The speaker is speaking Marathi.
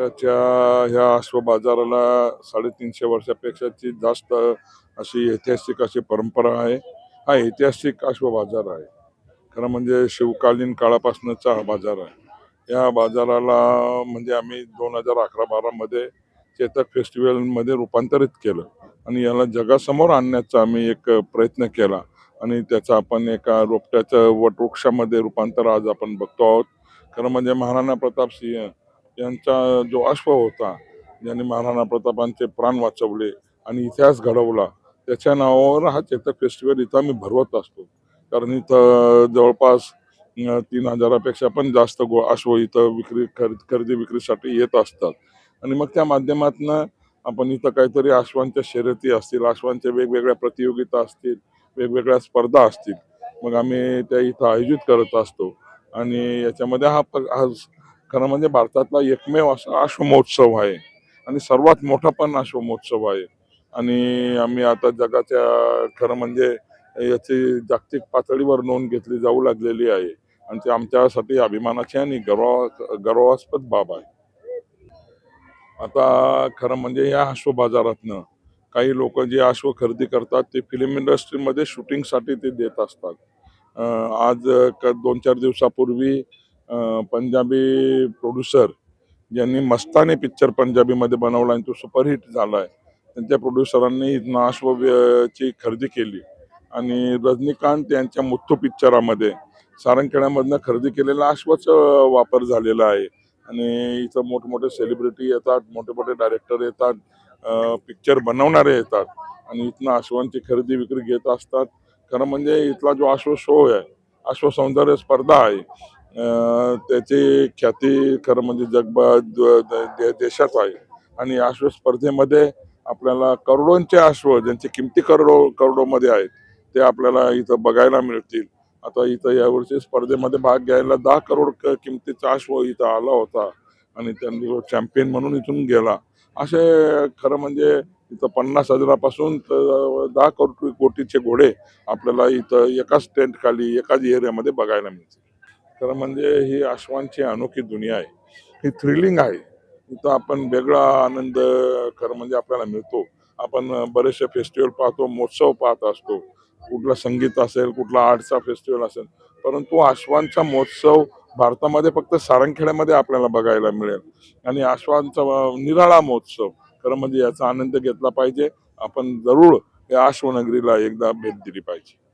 आपल्याच्या ह्या अश्व बाजाराला साडेतीनशे वर्षापेक्षाची जास्त अशी ऐतिहासिक अशी परंपरा आहे. हा ऐतिहासिक अश्व बाजार आहे. खरं म्हणजे शिवकालीन काळापासूनचा हा बाजार आहे. या बाजाराला म्हणजे आम्ही दोन हजार अकरा बारामध्ये चेतक फेस्टिवलमध्ये रूपांतरित केलं आणि याला जगासमोर आणण्याचा आम्ही एक प्रयत्न केला आणि त्याचा आपण एका रोपट्याचं वटवृक्षामध्ये रूपांतर आज आपण बघतो आहोत. खरं म्हणजे महाराणा प्रताप सिंह यांचा जो अश्व होता ज्याने महाराणा प्रतापांचे प्राण वाचवले आणि इतिहास घडवला त्याच्या नावावर हा चेतक फेस्टिवल इथं आम्ही भरवत असतो. कारण इथं जवळपास तीन हजारापेक्षा पण जास्त गो अश्व इथं विक्री खरेदी खरेदी विक्रीसाठी येत असतात. आणि मग त्या माध्यमातून आपण इथं काहीतरी अश्वांच्या शर्यती असतील अश्वांच्या वेगवेगळ्या प्रतियोगिता असतील वेगवेगळ्या स्पर्धा असतील मग आम्ही त्या इथं आयोजित करत असतो. आणि याच्यामध्ये हा प- हा खरं म्हणजे भारतातला एकमेव असा अश्वमहोत्सव आहे. आणि सर्वात मोठा पण अश्वमहोत्सव आहे. आणि आम्ही आता जगाच्या खरं म्हणजे याची जागतिक पातळीवर नोंद घेतली जाऊ लागलेली आहे. आणि ते आमच्यासाठी अभिमानाची आणि गर्वा गर्वास्पद बाब आहे. आता खरं म्हणजे या अश्व बाजारातनं काही लोक जे अश्व खरेदी करतात ते फिल्म इंडस्ट्रीमध्ये शूटिंगसाठी ते देत असतात. आज दोन चार दिवसापूर्वी पंजाबी प्रोड्युसर ज्यांनी मस्तानी पिक्चर पंजाबीमध्ये बनवला आणि तो सुपरहिट झाला आहे त्यांच्या प्रोड्युसरांनी इथनं अश्व ची खरेदी केली. आणि रजनीकांत यांच्या मुथ्थू पिक्चरामध्ये सारंगखेड्यामधनं खरेदी केलेला अश्वाचा वापर झालेला आहे. आणि इथं मोठमोठे सेलिब्रिटी येतात मोठे मोठे डायरेक्टर येतात पिक्चर बनवणारे येतात. आणि इथनं अश्वांची खरेदी विक्री घेत असतात. खरं म्हणजे इथला जो अश्व शो आहे अश्व सौंदर्य स्पर्धा आहे त्याची ख्याती खरं म्हणजे जगभर दे- देशात आहे. आणि अश्व स्पर्धेमध्ये आपल्याला करोडोंचे अश्व ज्यांची किमती करोडो करोडोमध्ये आहेत ते आपल्याला इथं बघायला मिळतील. आता इथं यावर्षी स्पर्धेमध्ये भाग घ्यायला दहा करोड किमतीचा अश्व इथं आला होता. आणि त्यांनी चॅम्पियन म्हणून इथून गेला. असे खरं म्हणजे इथं पन्नास हजारापासून तर दहा कोटी कोटीचे घोडे आपल्याला इथं एकाच टेंट खाली एकाच एरियामध्ये बघायला मिळतील. खरं म्हणजे ही अश्वांची अनोखी दुनिया आहे. ही थ्रिलिंग आहे. इथं आपण वेगळा आनंद खरं म्हणजे आपल्याला मिळतो. आपण बरेचसे फेस्टिवल पाहतो महोत्सव पाहत असतो. कुठला संगीत असेल कुठला आर्टचा फेस्टिवल असेल. परंतु अश्वांचा महोत्सव भारतामध्ये फक्त सारंगखेड्यामध्ये आपल्याला बघायला मिळेल. आणि अश्वांचा निराळा महोत्सव खरं म्हणजे याचा आनंद घेतला पाहिजे. आपण जरूर या अश्वनगरीला एकदा भेट दिली पाहिजे.